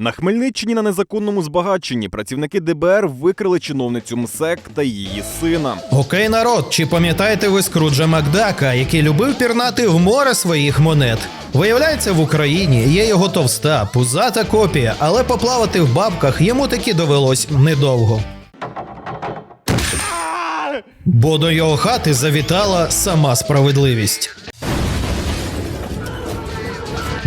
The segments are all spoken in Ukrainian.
На Хмельниччині на незаконному збагаченні працівники ДБР викрили чиновницю МСЕК та її сина. Окей, народ, чи пам'ятаєте ви Скруджа Макдака, який любив пірнати в море своїх монет? Виявляється, в Україні є його товста, пузата копія, але поплавати в бабках йому таки довелось недовго. Бо до його хати завітала сама справедливість.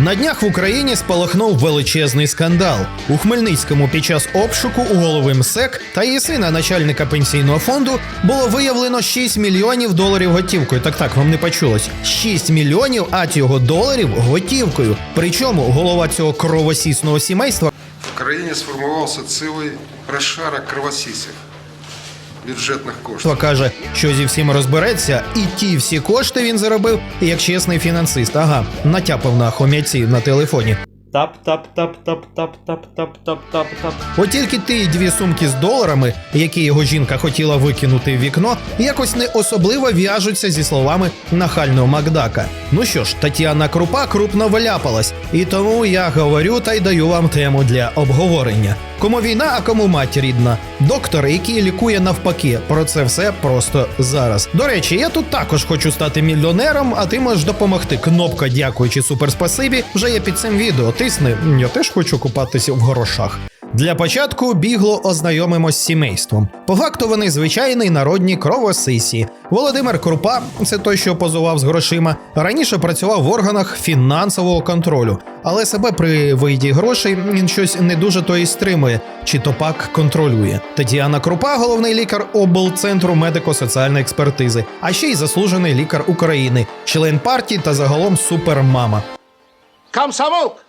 На днях в Україні спалахнув величезний скандал. У Хмельницькому під час обшуку у голови МСЕК та її сина, начальника пенсійного фонду, було виявлено 6 мільйонів доларів готівкою. Так так вам не почулось. 6 мільйонів ат його доларів готівкою. Причому голова цього кровосісного сімейства В країні сформувався цілий прошарок кровосісів бюджетних коштів. каже, що зі всім розбереться, і ті всі кошти він заробив як чесний фінансист. Ага, натяпав на хом'яці на телефоні. Тап тап тап тап тап тап тап тап тап тап. От тільки ті дві сумки з доларами, які його жінка хотіла викинути в вікно, якось не особливо в'яжуться зі словами нахального Макдака. Ну що ж, Тетяна Крупа крупно вляпалась, і тому я говорю та й даю вам тему для обговорення. Кому війна, а кому мать рідна. Доктор, який лікує навпаки. Про це все просто зараз. До речі, я тут також хочу стати мільйонером, а ти можеш допомогти. Кнопка дякуючи суперспасибі вже є під цим відео. Тисни, я теж хочу купатися в грошах. Для початку бігло ознайомимось з сімейством. По факту вони звичайний народні кровосисі. Володимир Крупа, це той, що позував з грошима, раніше працював в органах фінансового контролю, але себе при вийді грошей він щось не дуже то і стримує, чи то пак контролює. Тетяна Крупа, головний лікар облцентру медико-соціальної експертизи, а ще й заслужений лікар України, член партії та загалом супермама. комсомолка,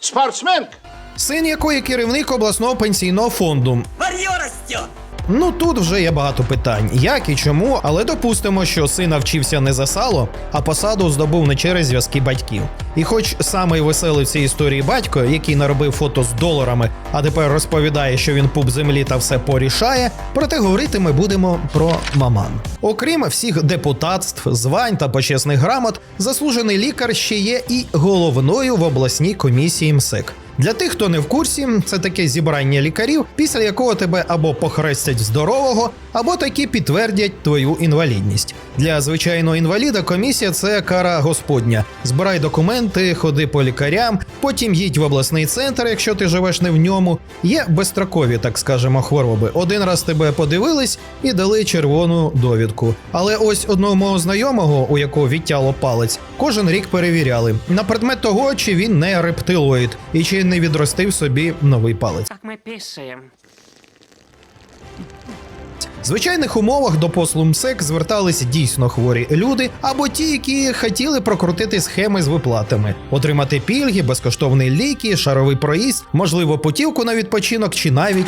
спортсменка. Син якої керівник обласного пенсійного фонду. Варьё растет! Ну тут вже є багато питань, як і чому, але допустимо, що син навчився не за сало, а посаду здобув не через зв'язки батьків. І хоч самий веселий в цій історії батько, який наробив фото з доларами, а тепер розповідає, що він пуп землі та все порішає, проте говорити ми будемо про маман. Окрім всіх депутатств, звань та почесних грамот, заслужений лікар ще є і головною в обласній комісії МСЕК. Для тих, хто не в курсі, це таке зібрання лікарів, після якого тебе або похрестять здорового, або таки підтвердять твою інвалідність. Для звичайного інваліда комісія це кара господня. Збирай документи, ходи по лікарям, потім їдь в обласний центр, якщо ти живеш не в ньому. Є безстрокові, так скажемо, хвороби. Один раз тебе подивились і дали червону довідку. Але ось одного мого знайомого, у якого відтяло палець, кожен рік перевіряли на предмет того, чи він не рептилоїд і чи не відростив собі новий палець. Так ми. В звичайних умовах до послу МСЕК звертались дійсно хворі люди або ті, які хотіли прокрутити схеми з виплатами, отримати пільги, безкоштовні ліки, шаровий проїзд, можливо, путівку на відпочинок чи навіть.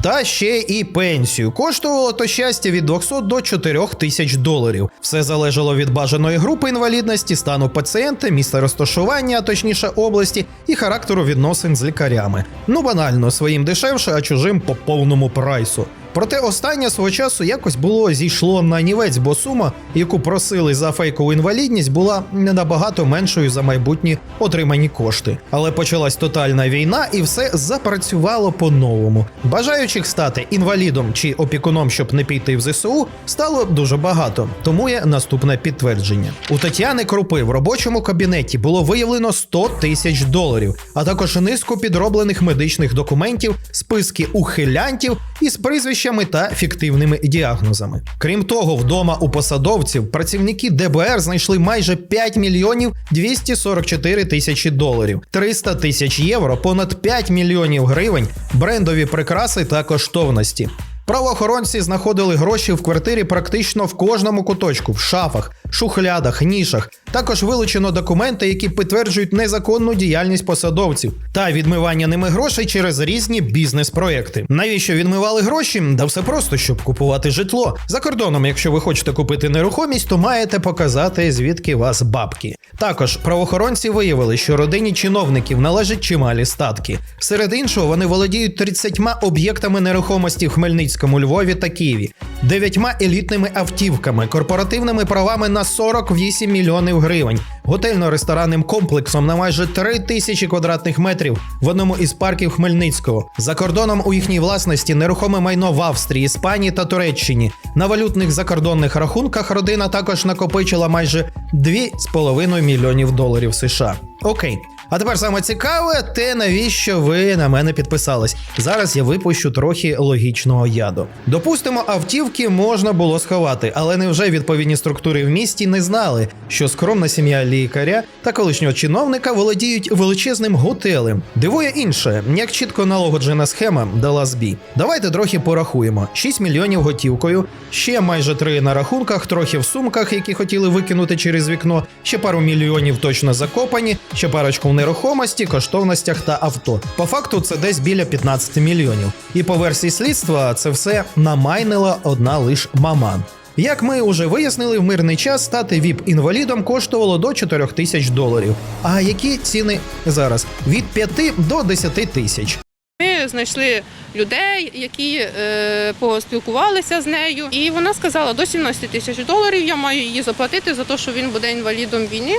Та ще і пенсію. Коштувало то щастя від 200 до 4 тисяч доларів. Все залежало від бажаної групи інвалідності, стану пацієнта, місця розташування, а точніше області, і характеру відносин з лікарями. Ну банально, своїм дешевше, а чужим по повному прайсу. Проте останнє свого часу якось було зійшло на нівець, бо сума, яку просили за фейкову інвалідність, була не набагато меншою за майбутні отримані кошти. Але почалась тотальна війна, і все запрацювало по-новому. Бажаючих стати інвалідом чи опікуном, щоб не піти в ЗСУ, стало дуже багато. Тому є наступне підтвердження. У Тетяни Крупи в робочому кабінеті було виявлено 100 тисяч доларів, а також низку підроблених медичних документів, списки ухилянтів із прізвищами та фіктивними діагнозами. Крім того, вдома у посадовців працівники ДБР знайшли майже 5 мільйонів 244 тисячі доларів, 300 тисяч євро, понад 5 мільйонів гривень, брендові прикраси та коштовності. Правоохоронці знаходили гроші в квартирі практично в кожному куточку, в шафах, шухлядах, нішах. Також вилучено документи, які підтверджують незаконну діяльність посадовців та відмивання ними грошей через різні бізнес-проекти. Навіщо відмивали гроші? Да все просто, щоб купувати житло. За кордоном, якщо ви хочете купити нерухомість, то маєте показати звідки вас бабки. Також правоохоронці виявили, що родині чиновників належать чималі статки. Серед іншого, вони володіють 30 об'єктами нерухомості в Хмельницькому, Львові та Києві, дев'ятьма елітними автівками, корпоративними правами на на 48 мільйонів гривень, готельно-ресторанним комплексом на майже 3 тисячі квадратних метрів в одному із парків Хмельницького. За кордоном у їхній власності нерухоме майно в Австрії, Іспанії та Туреччині. На валютних закордонних рахунках родина також накопичила майже 2,5 мільйонів доларів США. Окей. А тепер саме цікаве, те навіщо ви на мене підписались. Зараз я випущу трохи логічного яду. Допустимо, автівки можна було сховати, але невже відповідні структури в місті не знали, що скромна сім'я лікаря та колишнього чиновника володіють величезним готелем. Дивує інше, як чітко налагоджена схема дала збій. Давайте трохи порахуємо: 6 мільйонів готівкою, ще майже 3 на рахунках, трохи в сумках, які хотіли викинути через вікно, ще пару мільйонів точно закопані, ще парочку нерухомості, коштовностях та авто. По факту це десь біля 15 мільйонів. І по версії слідства це все намайнила одна лиш маман. Як ми вже вияснили, в мирний час стати ВІП-інвалідом коштувало до 4 тисяч доларів. А які ціни зараз? Від 5 до 10 тисяч. Ми знайшли людей, які е, поспілкувалися з нею, і вона сказала, до 17 тисяч доларів я маю її заплатити за те, що він буде інвалідом війни.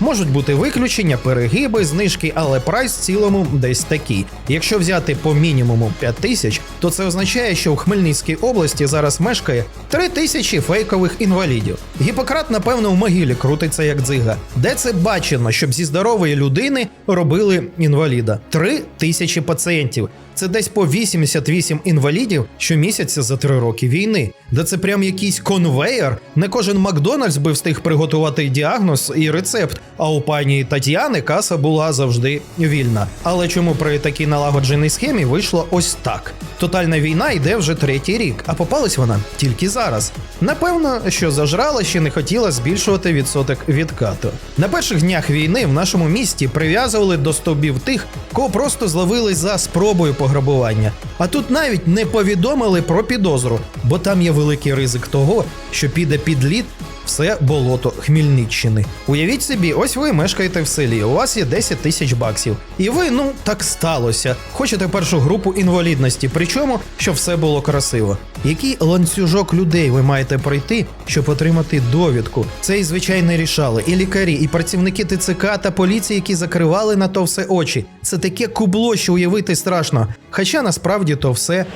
Можуть бути виключення, перегиби, знижки, але прайс в цілому десь такий. Якщо взяти по мінімуму 5 тисяч, то це означає, що в Хмельницькій області зараз мешкає 3 тисячі фейкових інвалідів. Гіппократ, напевно, в могилі крутиться як дзига. Де це бачено, щоб зі здорової людини робили інваліда? 3 тисячі пацієнтів. Це десь по 88 інвалідів щомісяця за три роки війни. Де це прям якийсь конвейер. Не кожен Макдональдс би встиг приготувати діагноз і рецепт. А у пані Тетяни каса була завжди вільна. Але чому при такій налагодженій схемі вийшло ось так? Тотальна війна йде вже третій рік, а попалась вона тільки зараз. Напевно, що зажрала ще не хотіла збільшувати відсоток відкату. На перших днях війни в нашому місті прив'язували до стовбів тих, кого просто зловили за спробою пограбування. А тут навіть не повідомили про підозру, бо там є великий ризик того, що піде під лід все болото Хмельниччини. Уявіть собі, ось ви мешкаєте в селі, у вас є 10 тисяч баксів. І ви, ну так сталося. Хочете першу групу інвалідності, причому, щоб все було красиво. Який ланцюжок людей ви маєте пройти, щоб отримати довідку? Це і звичайно рішали, і лікарі, і працівники ТЦК та поліції, які закривали на то все очі. Це таке кубло, що уявити страшно. Хоча насправді то все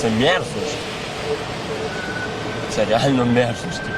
Це мерзость. Це реально мерзость.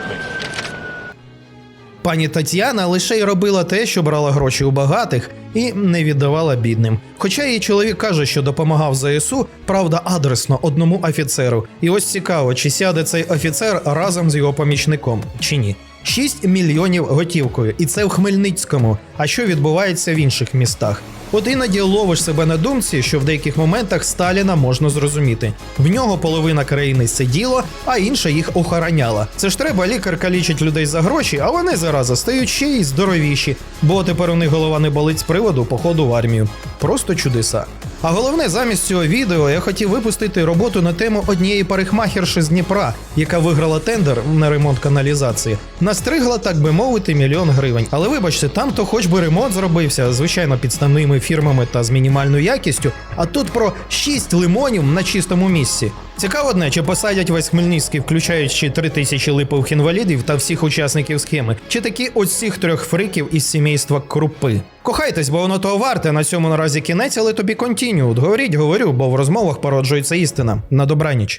Пані Тетяна лише й робила те, що брала гроші у багатих і не віддавала бідним. Хоча її чоловік каже, що допомагав ЗСУ, правда, адресно одному офіцеру. І ось цікаво, чи сяде цей офіцер разом з його помічником, чи ні. 6 мільйонів готівкою, і це в Хмельницькому. А що відбувається в інших містах? От іноді ловиш себе на думці, що в деяких моментах Сталіна можна зрозуміти. В нього половина країни сиділо, а інша їх охороняла. Це ж треба лікарка лічить людей за гроші, а вони зараза стають ще й здоровіші, бо тепер у них голова не болить з приводу походу в армію. Просто чудеса. А головне, замість цього відео я хотів випустити роботу на тему однієї парикмахерши з Дніпра, яка виграла тендер на ремонт каналізації. Настригла, так би мовити, мільйон гривень. Але вибачте, там то хоч би ремонт зробився, звичайно, підставними фірмами та з мінімальною якістю. А тут про 6 лимонів на чистому місці. Цікаво одне, чи посадять весь Хмельницький, включаючи 3 тисячі липових інвалідів та всіх учасників схеми, чи такі ось цих трьох фриків із сімейства Крупи. Кохайтесь, бо воно того варте. На цьому наразі кінець, але тобі контініут. Говоріть, говорю, бо в розмовах породжується істина. На добраніч.